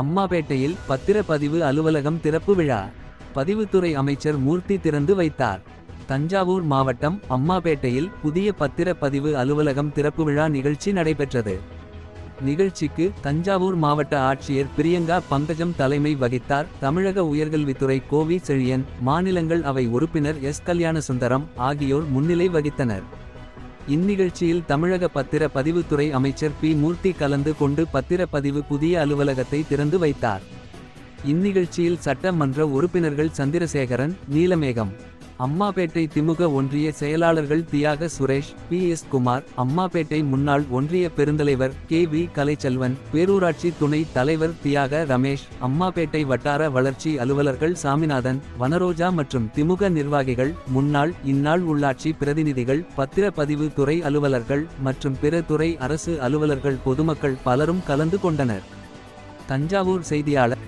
அம்மாபேட்டையில் பத்திரப்பதிவு அலுவலகம் திறப்பு விழா. பதிவுத்துறை அமைச்சர் மூர்த்தி திறந்து வைத்தார். தஞ்சாவூர் மாவட்டம் அம்மாபேட்டையில் புதிய பத்திரப்பதிவு அலுவலகம் திறப்பு விழா நிகழ்ச்சி நடைபெற்றது. நிகழ்ச்சிக்கு தஞ்சாவூர் மாவட்ட ஆட்சியர் பிரியங்கா பங்கஜம் தலைமை வகித்தார். தமிழக உயர்கல்வித்துறை கோவி செழியன் மாநிலங்கள் அவை உறுப்பினர் எஸ். கல்யாணசுந்தரம் ஆகியோர் முன்னிலை வகித்தனர். இந்நிகழ்ச்சியில் தமிழக பத்திர பதிவுத்துறை அமைச்சர் பி. மூர்த்தி கலந்து கொண்டு பத்திரப்பதிவு புதிய அலுவலகத்தை திறந்து வைத்தார். இந்நிகழ்ச்சியில் சட்டமன்ற உறுப்பினர்கள் சந்திரசேகரன் நீலமேகம் அம்மாபேட்டை திமுக ஒன்றிய செயலாளர்கள் தியாக சுரேஷ் பி. எஸ். குமார் அம்மாபேட்டை முன்னாள் ஒன்றிய பெருந்தலைவர் கே. வி. கலைச்செல்வன் பேரூராட்சி துணை தலைவர் தியாக ரமேஷ் அம்மாபேட்டை வட்டார வளர்ச்சி அலுவலர்கள் சாமிநாதன் வனரோஜா மற்றும் திமுக நிர்வாகிகள் முன்னாள் இந்நாள் உள்ளாட்சி பிரதிநிதிகள் பத்திரப்பதிவு துறை அலுவலர்கள் மற்றும் பிற துறை அரசு அலுவலர்கள் பொதுமக்கள் பலரும் கலந்து கொண்டனர். தஞ்சாவூர் செய்தியாளர்